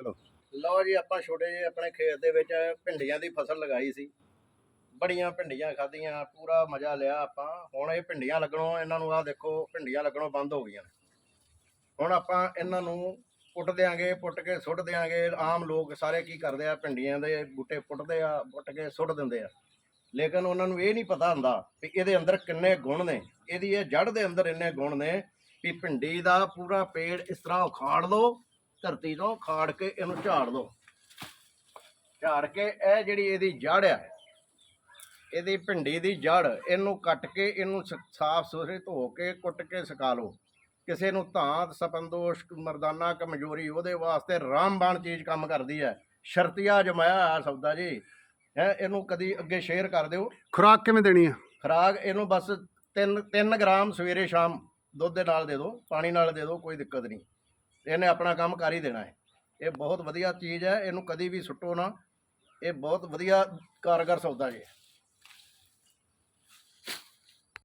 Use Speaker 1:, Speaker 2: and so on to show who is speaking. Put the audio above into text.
Speaker 1: ਚਲੋ।
Speaker 2: ਲਓ ਜੀ, ਆਪਾਂ ਛੋਟੇ ਜਿਹੇ ਆਪਣੇ ਖੇਤ ਦੇ ਵਿੱਚ ਭਿੰਡੀਆਂ ਦੀ ਫਸਲ ਲਗਾਈ ਸੀ। ਬੜੀਆਂ ਭਿੰਡੀਆਂ ਖਾਧੀਆਂ, ਪੂਰਾ ਮਜ਼ਾ ਲਿਆ ਆਪਾਂ। ਹੁਣ ਇਹ ਭਿੰਡੀਆਂ ਲੱਗਣੋਂ, ਇਹਨਾਂ ਨੂੰ ਆਹ ਦੇਖੋ, ਭਿੰਡੀਆਂ ਲੱਗਣੋਂ ਬੰਦ ਹੋ ਗਈਆਂ ਹੁਣ ਆਪਾਂ ਇਹਨਾਂ ਨੂੰ ਪੁੱਟ ਦਿਆਂਗੇ, ਪੁੱਟ ਕੇ ਸੁੱਟ ਦਿਆਂਗੇ। ਆਮ ਲੋਕ ਸਾਰੇ ਕੀ ਕਰਦੇ ਆ, ਭਿੰਡੀਆਂ ਦੇ ਬੂਟੇ ਪੁੱਟਦੇ ਆ, ਪੁੱਟ ਕੇ ਸੁੱਟ ਦਿੰਦੇ ਆ। ਲੇਕਿਨ ਉਹਨਾਂ ਨੂੰ ਇਹ ਨਹੀਂ ਪਤਾ ਹੁੰਦਾ ਵੀ ਇਹਦੇ ਅੰਦਰ ਕਿੰਨੇ ਗੁਣ ਨੇ। ਇਹਦੀ ਇਹ ਜੜ ਦੇ ਅੰਦਰ ਇੰਨੇ ਗੁਣ ਨੇ ਵੀ ਭਿੰਡੀ ਦਾ ਪੂਰਾ ਪੇੜ ਇਸ ਤਰ੍ਹਾਂ ਉਖਾੜ ਲਓ ਧਰਤੀ ਤੋਂ ਖਾੜ ਕੇ ਇਹਨੂੰ ਝਾੜ ਲਓ ਝਾੜ ਕੇ ਇਹ ਜਿਹੜੀ ਇਹਦੀ ਜੜ ਆ ਇਹਦੀ ਭਿੰਡੀ ਦੀ ਜੜ ਇਹਨੂੰ ਕੱਟ ਕੇ ਇਹਨੂੰ ਸਾਫ਼ ਸੁਥਰੇ ਧੋ ਕੇ ਕੁੱਟ ਕੇ ਸੁਕਾ ਲਓ। ਕਿਸੇ ਨੂੰ ਧਾਤ ਸਪੰਦੋਸ਼ ਮਰਦਾਨਾ ਕਮਜ਼ੋਰੀ ਉਹਦੇ ਵਾਸਤੇ ਰਾਮਬਾਣ ਚੀਜ਼ ਕੰਮ ਕਰਦੀ ਹੈ। ਸ਼ਰਤੀਆ ਜਮਾਇਆ ਆ ਸੌਦਾ ਜੀ। ਹੈ ਇਹਨੂੰ ਕਦੀ ਅੱਗੇ ਸ਼ੇਅਰ ਕਰ ਦਿਓ।
Speaker 1: ਖੁਰਾਕ ਕਿਵੇਂ ਦੇਣੀ ਆ?
Speaker 2: ਖਰਾਕ ਇਹਨੂੰ ਬਸ 3 3 ਗ੍ਰਾਮ ਸਵੇਰੇ ਸ਼ਾਮ ਦੁੱਧ ਦੇ ਨਾਲ ਦੇ ਦਿਓ ਪਾਣੀ ਨਾਲ ਦੇ ਦਿਓ ਕੋਈ ਦਿੱਕਤ ਨਹੀਂ। ਇਹਨੇ ਆਪਣਾ ਕੰਮ ਕਰ ਹੀ ਦੇਣਾ ਹੈ। ਇਹ ਬਹੁਤ ਵਧੀਆ ਚੀਜ਼ ਹੈ, ਇਹਨੂੰ ਕਦੀ ਵੀ ਸੁੱਟੋ ਨਾ। ਇਹ ਬਹੁਤ ਵਧੀਆ ਕਾਰਗਰ ਸੌਦਾ ਜੀ।